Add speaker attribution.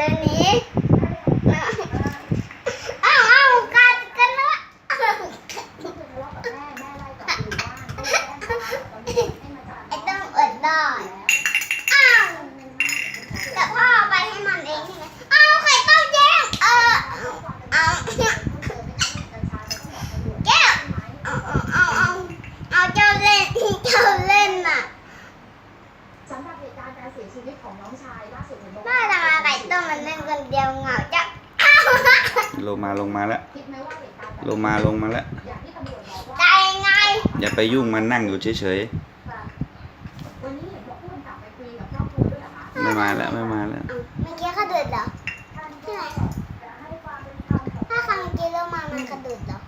Speaker 1: วันนี้อ้าวอ้ากัดกันละไอ้ต้องอดได้อ้าวแต่พ่อเอาไปให้มันเองใช่ไหมอ้าไข่ต้มแย่งเออเอาแก้วเอาเอาเอาเอาเอาจ้าเล่นเจ้าเล่นน่ะ
Speaker 2: สำหรับเหตุการณ์การเสียชีวิตของน้องชายล่าสุดเห็นบอกว่า
Speaker 1: เล่นคนเดียวเหงาจะอ้าว
Speaker 3: ลงมาลงมาแล้ว
Speaker 2: คิดไหมว่าเหตุการณ์แบบ
Speaker 3: ลงมาลงมาแล้ว
Speaker 2: อย่างที่ตำรวจบอกว่า
Speaker 1: ใจไง
Speaker 3: อย่าไปยุ่งมันนั่งอยู่เฉย
Speaker 2: วันนี้เห็นบอกผู้กำกับไปคุยกับครอบครัวด้วยเหรอคะ
Speaker 3: ๆไม่มาแล้วไม่มาแล้ว
Speaker 1: อ้าวเมื่อกี้เขาดุดเหรอใช่ไหมถ้าคำเมื่อกี้เรามามันกระดุดเหรอ